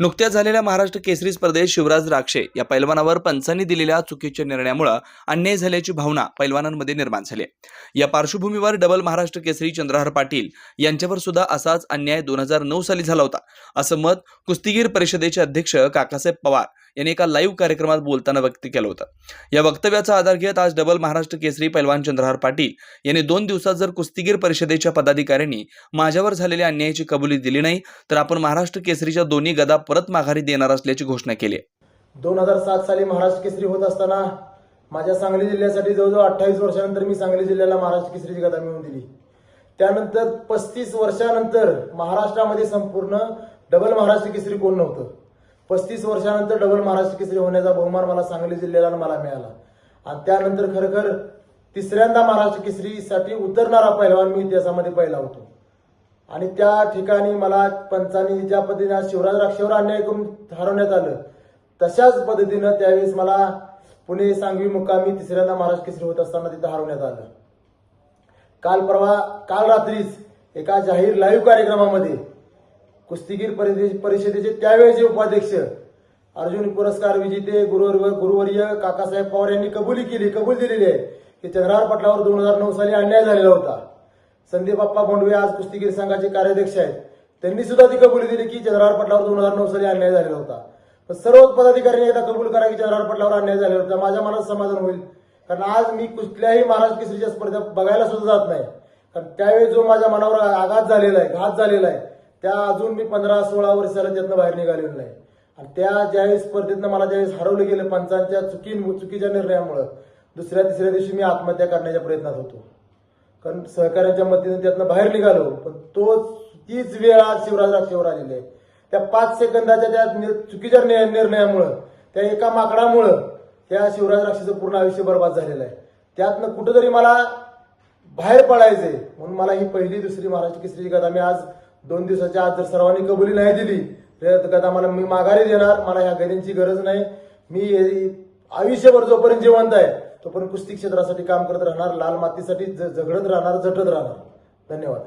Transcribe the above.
नुकत्याच झालेल्या महाराष्ट्र केसरी स्पर्धेत शिवराज राक्षे या पैलवानावर पंचांनी दिलेल्या चुकीच्या निर्णयामुळे अन्याय झाल्याची भावना पैलवानांमध्ये निर्माण झाली या पार्श्वभूमीवर डबल महाराष्ट्र केसरी चंद्रहार पाटील यांच्यावर सुद्धा असाच अन्याय दोन हजार नऊ साली झाला होता. असं मत कुस्तीगीर परिषदेचे अध्यक्ष काकासाहेब पवार यांनी एका लाईव्ह कार्यक्रमात बोलताना व्यक्त केलं होतं. या वक्तव्याचा आधार घेत आज डबल महाराष्ट्र केसरी पैलवान चंद्रहार पाटील यांनी दोन दिवसात जर कुस्तीगीर परिषदेच्या पदाधिकाऱ्यांनी माझ्यावर झालेल्या अन्यायाची कबुली दिली नाही तर आपण महाराष्ट्र केसरीच्या दोन्ही गदा परत माघारी देणार असल्याची घोषणा केली दोन हजार सात साली महाराष्ट्र केसरी होत असताना माझ्या सांगली जिल्ह्यासाठी जवळजवळ अठ्ठावीस वर्षानंतर मी सांगली जिल्ह्याला महाराष्ट्र केसरीची गदा मिळवून दिली. त्यानंतर पस्तीस वर्षानंतर महाराष्ट्रामध्ये संपूर्ण डबल महाराष्ट्र केसरी कोण नव्हतं? पस्तीस वर्षानंतर डबल महाराष्ट्र केसरी होण्याचा बहुमान मला सांगली जिल्ह्याला मला मिळाला. आणि त्यानंतर खरोखर तिसऱ्यांदा महाराष्ट्र केसरीसाठी उतरणारा पहिलवान मी इतिहासामध्ये पहिला होतो. आणि त्या ठिकाणी मला पंचांनी ज्या पद्धतीने शिवराज राक्षेवर अन्याय करून हरवण्यात आलं तशाच पद्धतीनं त्यावेळेस मला पुणे सांगवी मुक्कामी तिसऱ्यांदा महाराष्ट्र केसरी होत असताना तिथं हरवण्यात आलं. काल परवा काल रात्रीच एका जाहीर लाईव्ह कार्यक्रमामध्ये कुस्तीगीर परिषदेचे त्यावेळेचे उपाध्यक्ष अर्जुन पुरस्कार विजेते गुरुवर्य गुरुवर्य काकासाहेब पवार यांनी कबुली केली कबूल दिलेली आहे की चंद्रहार पटलावर दोन हजार नऊ साली अन्याय झालेला होता. संदीप बाप्पा बोंडवे आज कुस्तीगीर संघाचे कार्याध्यक्ष आहेत. त्यांनी सुद्धा ती कबुली दिली की चंद्रहार पटलावर दोन हजार नऊ साली अन्याय झालेला होता. पण सर्व पदाधिकाऱ्यांनी एकदा कबूल करा की चंद्रहार पटलावर अन्याय झालेला होता. माझ्या मनात समाधान होईल. कारण आज मी कुठल्याही महाराज केसरीच्या स्पर्धा बघायला सुद्धा जात नाही. कारण त्यावेळी जो माझ्या मनावर आघात झालेला आहे घात झालेला आहे त्या अजून मी पंधरा सोळा वर्षाला त्यातनं बाहेर निघालेलो नाही. आणि त्या ज्यावेळेस स्पर्धेतनं मला ज्यावेळेस हरवलं गेलं पंचांच्या चुकी चुकीच्या निर्णयामुळं दुसऱ्या तिसऱ्या दिवशी मी आत्महत्या करण्याच्या प्रयत्नात होतो. कारण सहकार्यांच्या मदतीने त्यातनं बाहेर निघालो. पण तोच तीच वेळ आज शिवराज आलेली. आहे त्या पाच सेकंदाच्या त्या चुकीच्या निर्णयामुळं त्या एका माकडामुळं त्या शिवराज राक्षीचं पूर्ण आयुष्य बर्बाद झालेलं आहे. त्यातनं कुठंतरी मला बाहेर पडायचंय. म्हणून मला ही पहिली दुसरी महाराष्ट्र केसरी गदा मी आज दोन दिवसाच्या आज जर सर्वांनी कबुली नाही दिली तर गदा मला मी माघारी देणार. मला ह्या गदींची गरज नाही. मी आयुष्यभर जोपर्यंत जिवंत आहे तो पण कुस्ती क्षेत्रासाठी काम करत राहणार लाल मातीसाठी झगडत राहणार झटत राहणार. धन्यवाद.